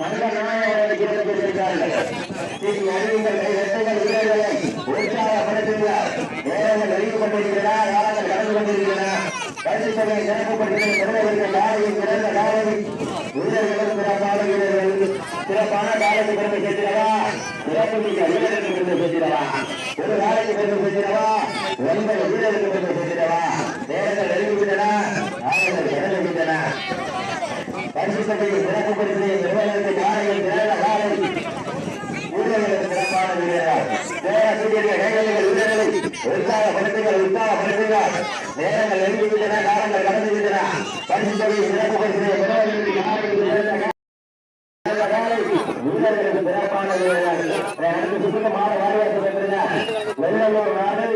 தங்க நாயகரை கிடைத்திருக்கிறார்கள் ஸ்ரீ அறிவிங்கள் கை வெட்டைகள் வீரர்களை உற்சாகப்படுத்துகிறார் நேரங்கள் நெருங்கிக் கொண்டிருக்கிறா காலங்கள் கடந்து கொண்டிருக்கிறன கல்வி சபையை சிறப்புப்படுத்தி பெறுவதற்கு காலையில் சிறந்த காலை வீரர்களும் சிறப்பான வீரர்கள் சிறப்பான காலத்தை பெருமை சேர்க்கிறவா சிறப்பு மிக்க வீரர்களுக்கு பெருமை சேர்க்கிறவா ஒரு காலைக்கு பெருமை சேர்க்கிறவா ஒன்பது வீரர்களுக்கு பெருமை சேர்க்கிறவா நேரங்கள் நெருங்கிவிட்டன காலங்கள் கடந்து விட்டன கல்வி சபையை சிறப்புப்படுத்தி பெறுவதற்கு காலையில் சிறந்த காலை வீரர்களுக்கு சிறப்பான வீரர்கள் நேர சூரியர்கள் கைகளில் வீரர்களை உற்சாகப்படுத்துங்கள் உற்சாகப்படுத்துங்கள் நேரங்கள் நெருங்கிவிட்டன காலங்கள் கடந்து பரிசு தொகையை சிறப்புப்படுத்திய பெறுவதற்கு காலையில் சிறப்பான வீரர்கள் வெள்ளலூர் நாடு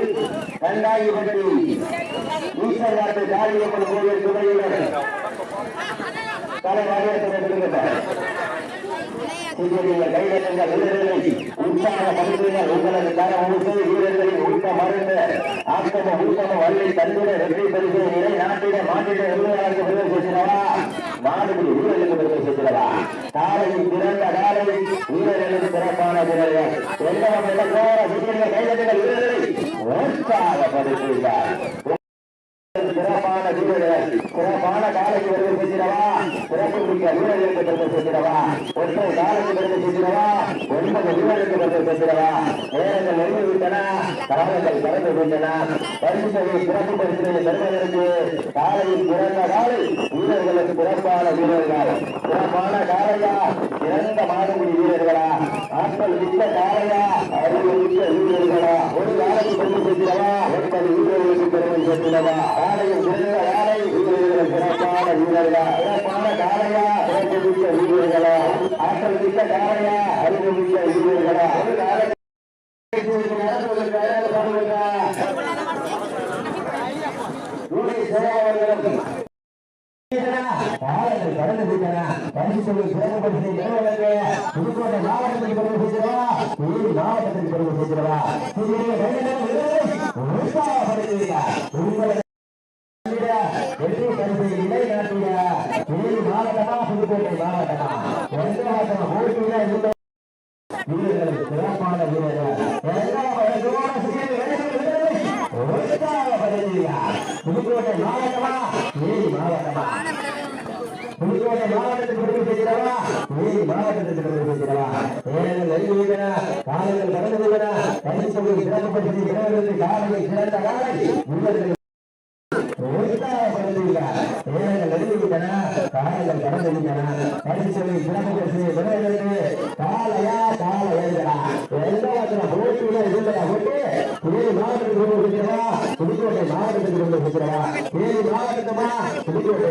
கோவில் துணையுடன் தலை வாரியாசம் பெற்றிருக்கிறார் சிறிய கைதட்டங்கள் வீரர்களை உற்சாகப்படுத்துங்கள் உங்களது தர உணவு வீரர்களின் ஊக்க மருந்து ஆக்கம ஊக்கம வள்ளி தந்துட வெற்றி பரிசு நிலை நாட்டிட மாட்டிட விருதுகளுக்கு விருது சேர்க்கிறவா மாடுபடி வீரர்களுக்கு விருது சேர்க்கிறவா காலையில் பிறந்த காலை வீரர்களுக்கு சிறப்பான வீரர்கள் எந்த வகையில் கோர சிறிய கைதட்டங்கள் வீரர்களை உற்சாகப்படுத்துகிறார். சிறப்பான வீரர்கள் சிறப்பான காலைக்கு வருகை செஞ்சிடவா சிறப்பு வீரர்களுக்கு வருகை செஞ்சிடவா ஒற்றை காலைக்கு வருகை செஞ்சிடவா ஒன்பது வீரர்களுக்கு வருகை செஞ்சிடவா நேரங்கள் நெருங்கி விட்டன காலங்கள் கடந்து விட்டன பரிசுகளை சிறப்பு பரிசுகளை பெறுவதற்கு காலையில் பிறந்த காலை வீரர்களுக்கு சிறப்பான வீரர்கள். சிறப்பான காலையா? சிறந்த மாடுபிடி வீரர்களா? ஆட்கள் மிக்க காலையா? அறிவு மிக்க வீரர்களா? ஒரு காலைக்கு பெருமை ஒன்பது வீரர்களுக்கு பெருமை காலையில் சிறந்த காலை வீரர்கள் சிறப்பான வீரர்களா? சிறப்பான காலையா? மிக்க வீரர்களா ஆற்றல் மிக்க காலையா அறிவு மிக்க வீரர்களா ஒரு காலை காலங்கள் கடந்து விட்டன புதுக்கோட்டை மாவட்டத்துக்கு பெருமை சேர்க்கிறவா தேனி மாவட்டத்துக்கு பெருமை சேர்க்கிறவா சிறிய உற்சாகப்படுத்துகிறார் உங்களை வெற்றி பரிசை நிலைநாட்டிய தேனி மாவட்டமா புதுக்கோட்டை மாவட்டமா எந்த மாவட்டமா போட்டியில வீரர்கள் சிறப்பான வீரர்கள் புதுக்கோட்டை மாவட்டமா மாவட்டமா புதுக்கோட்டை மாவட்டத்துக்கு மாவட்டத்துக்கு கடந்து விட்டன காலையில் சிறந்த காலை வீரர்கள் உற்சாகப்படுத்துகிறார் நேரங்கள் நெருங்கி கடந்து காலையா எல்லாத்துல போட்டியில போட்டு. மாவட்டத்துக்கு புதுக்கோட்டை மாவட்டத்துக்கு மாவட்டத்தமா புதுக்கோட்டை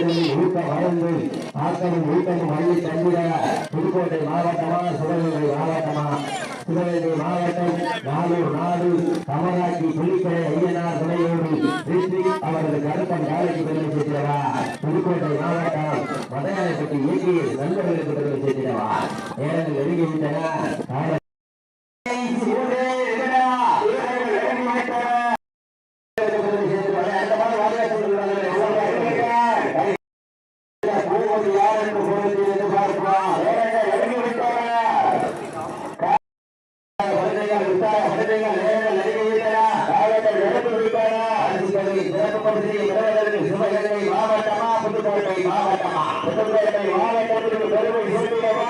காலை வீரர்களின் வளர்ந்து ஆக்கமும் ஊக்கமும் வள்ளி தந்திட புதுக்கோட்டை மாவட்டமா சிவகங்கை மாவட்டமா சிவகங்கை மாவட்டம் நாளூர் நாடு கமராட்சி புலிக்கரை ஐயனார் துணையோடு ரித்வி அவரது கருப்பன் காலைக்கு பெருமை சேர்க்கிறவா புதுக்கோட்டை மாவட்டம் இயக்கிய நண்பர்களுக்கு பெருமை சேர்க்கிறவா நேரங்கள் நெருங்கிவிட்டன பகுதியை விளையாடுவது சிவகங்கை மாவட்டமா புதுக்கோட்டை மாவட்டமா புதுக்கோட்டை மாவட்டத்திற்கு பெருமை சேர்க்கிறவா